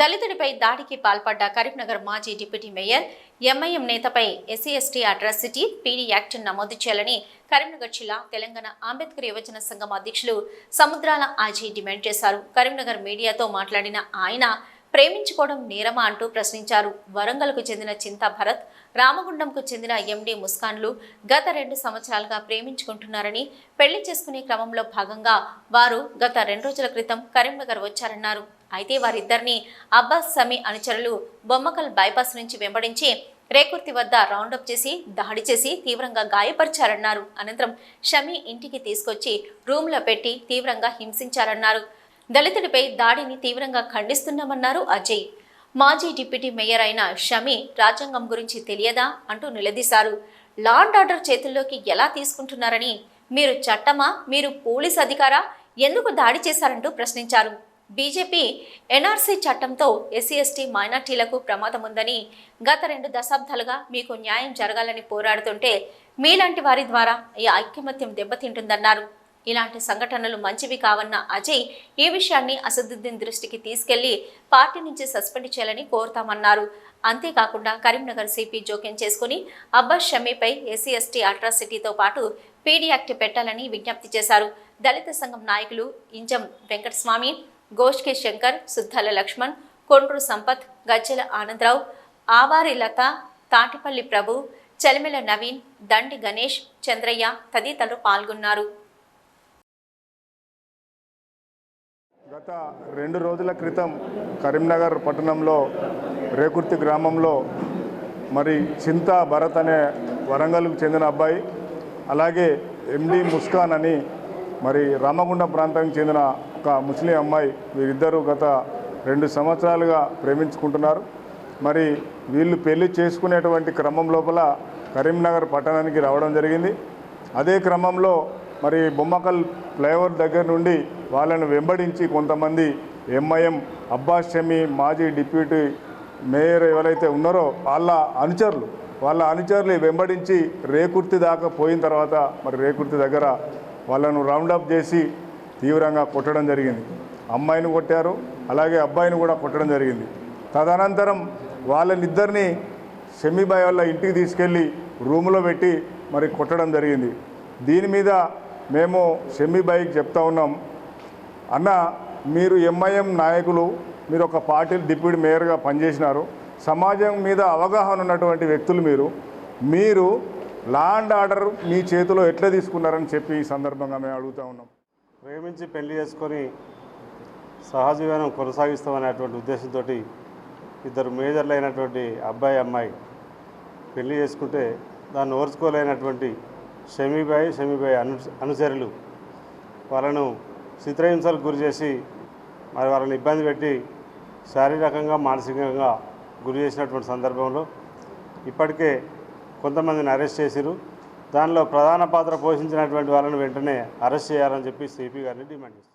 దళితుడిపై దాడికి పాల్పడ్డ కరీంనగర్ మాజీ deputy mayor MIM నేతపై SC ST atrocity PD act నమోదు చేయాలని కరీంనగర్ జిల్లా తెలంగాణ అంబేద్కర్ యువజన సంఘం అధ్యక్షులు సముద్రాల ఆజీ డిమాండ్ చేశారు. కరీంనగర్ మీడియాతో మాట్లాడిన ఆయన ప్రేమించుకోవడం నేరమా అంటూ ప్రశ్నించారు. వరంగల్కు చెందిన చింతా భరత్ రామగుండంకు చెందిన ఎండి ముస్కాన్లు గత రెండు సంవత్సరాలుగా ప్రేమించుకుంటున్నారని పెళ్ళి చేసుకునే క్రమంలో భాగంగా వారు గత రెండు రోజుల క్రితం కరీంనగర్ వచ్చారన్నారు. అయితే వారిద్దరిని అబ్బాస్ సమీ అనుచరులు బొమ్మకల్ బైపాస్ నుంచి వెంబడించి రేకుర్తి వద్ద రౌండప్ చేసి దాడి చేసి తీవ్రంగా గాయపరిచారన్నారు. అనంతరం షమీ ఇంటికి తీసుకొచ్చి రూమ్లో పెట్టి తీవ్రంగా హింసించారన్నారు. దళితుడిపై దాడిని తీవ్రంగా ఖండిస్తున్నామన్నారు అజయ్. మాజీ డిప్యూటీ మేయర్ అయిన షమీ రాజ్యాంగం గురించి తెలియదా అంటూ నిలదీశారు. లా అండ్ ఆర్డర్ చేతుల్లోకి ఎలా తీసుకుంటున్నారని మీరు చట్టమా మీరు పోలీస్ అధికారా ఎందుకు దాడి చేశారంటూ ప్రశ్నించారు. బీజేపీ ఎన్ఆర్సీ చట్టంతో ఎస్సీ ఎస్టీ మైనార్టీలకు ప్రమాదం ఉందని గత రెండు దశాబ్దాలుగా మీకు న్యాయం జరగాలని పోరాడుతుంటే మీలాంటి వారి ద్వారా ఈ ఐక్యమత్యం దెబ్బతింటుందన్నారు. ఇలాంటి సంఘటనలు మంచివి కావన్న అజయ్ ఈ విషయాన్ని అసదుద్దీన్ దృష్టికి తీసుకెళ్ళి పార్టీ నుంచి సస్పెండ్ చేయాలని కోరుతామన్నారు. అంతేకాకుండా కరీంనగర్ సిపి జోక్యం చేసుకుని అబ్బాస్ షమీపై ఎస్సీ ఎస్టీ అట్రాసిటీతో పాటు పీడీ యాక్ట్ పెట్టాలని విజ్ఞప్తి చేశారు. దళిత సంఘం నాయకులు ఇంజం వెంకటస్వామి గోష్కే శంకర్ సుద్దాల లక్ష్మణ్ కొండ్రు సంపత్ గజ్జల ఆనందరావు ఆవారి లత తాటిపల్లి ప్రభు చలిమెల నవీన్ దండి గణేష్ చంద్రయ్య తదితరులు పాల్గొన్నారు. గత రెండు రోజుల క్రితం కరీంనగర్ పట్టణంలో రేకుర్తి గ్రామంలో మరి చింతా భరత్ అనే వరంగల్కు చెందిన అబ్బాయి అలాగే ఎండి ముస్కాన్ అని మరి రామగుండం ప్రాంతానికి చెందిన ఒక ముస్లిం అమ్మాయి వీరిద్దరూ గత రెండు సంవత్సరాలుగా ప్రేమించుకుంటున్నారు. మరి వీళ్ళు పెళ్ళి చేసుకునేటువంటి క్రమం లోపల కరీంనగర్ పట్టణానికి రావడం జరిగింది. అదే క్రమంలో మరి బొమ్మకల్ ఫ్లైఓవర్ దగ్గర నుండి వాళ్ళను వెంబడించి కొంతమంది ఎంఐఎం అబ్బాస్ షమీ మాజీ డిప్యూటీ మేయర్ ఎవరైతే ఉన్నారో వాళ్ళ అనుచరులు వాళ్ళ అనుచరులు వెంబడించి రేకుర్తి దాకా పోయిన తర్వాత మరి రేకుర్తి దగ్గర వాళ్ళను రౌండప్ చేసి తీవ్రంగా కొట్టడం జరిగింది. అమ్మాయిని కొట్టారు అలాగే అబ్బాయిని కూడా కొట్టడం జరిగింది. తదనంతరం వాళ్ళనిద్దరిని సెమీబాయ్ వాళ్ళ ఇంటికి తీసుకెళ్ళి రూములో పెట్టి మరి కొట్టడం జరిగింది. దీని మీద మేము షమీబాయికి చెప్తా ఉన్నాం. అన్న మీరు ఎంఐఎం నాయకులు మీరు ఒక పార్టీ డిప్యూటీ మేయర్గా పనిచేసినారు. సమాజం మీద అవగాహన ఉన్నటువంటి వ్యక్తులు మీరు. మీరు లా అండ్ ఆర్డర్ మీ చేతిలో ఎట్లా తీసుకున్నారని చెప్పి ఈ సందర్భంగా మేము అడుగుతా ఉన్నాం. ప్రేమించి పెళ్ళి చేసుకొని సహజీవనం కొనసాగిస్తామనేటువంటి ఉద్దేశంతో ఇద్దరు మేజర్లు అయినటువంటి అబ్బాయి అమ్మాయి పెళ్ళి చేసుకుంటే దాన్ని ఓర్చుకోలేనటువంటి షమీబాయి షమీబాయి అను అనుచరులు వాళ్ళను చిత్రహింసలకు గురి చేసి మరి వాళ్ళని ఇబ్బంది పెట్టి శారీరకంగా మానసికంగా గురి చేసినటువంటి సందర్భంలో ఇప్పటికే కొంతమందిని అరెస్ట్ చేసిరు దానిలో ప్రధాన పాత్ర పోషించినటువంటి వాళ్ళని వెంటనే అరెస్ట్ చేయాలని చెప్పి సిపి గారిని డిమాండ్ చేస్తారు